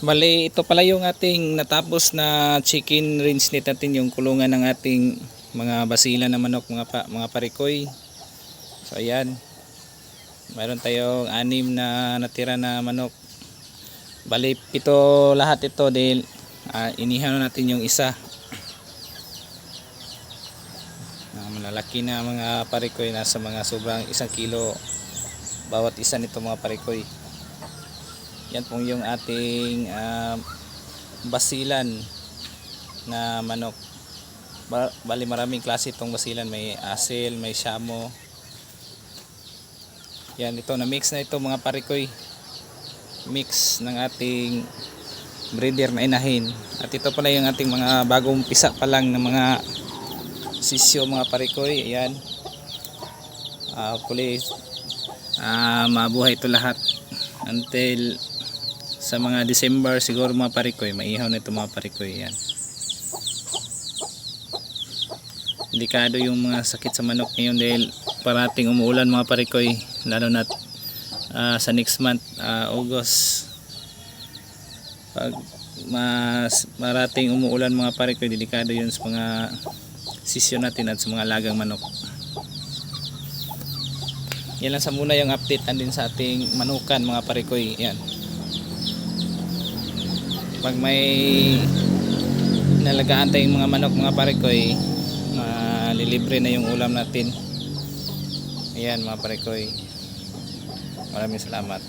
Bali, ito pala yung ating natapos na chicken range net natin yung kulungan ng ating mga basila na manok, mga pa, mga parikoy. So ayan. Mayroon tayong anim na natira na manok. Bali, pito lahat ito dahil ah, inihaw na natin yung isa. Na malalaki na mga parikoy nasa mga sobrang isang kilo bawat isa nito mga parikoy. Yan po yung ating ah, basilan na manok. Ba- Bali maraming klase itong basilan. May asil, may shamo. Yan ito, na mix na ito mga parikoy. Mix ng ating breeder na inahin. At ito pala yung ating mga bagong pisa pa lang ng mga sisyo mga parikoy. Ayan. Ah, hopefully ah, mabuhay ito lahat until sa mga December siguro mga parikoy maihaw na ito mga parikoy yan. Delikado yung mga sakit sa manok ngayon dahil parating umuulan mga parikoy lalo na ah, sa next month ah, August. Pag mas marating umuulan mga parikoy delikado yun sa mga sisyo natin at sa mga lagang manok. Yan lang sa muna yung update andin sa ating manukan mga parikoy. Yan pag may nalagaan tayong mga manok mga parikoy malilibre na yung ulam natin. Ayan mga parikoy maraming salamat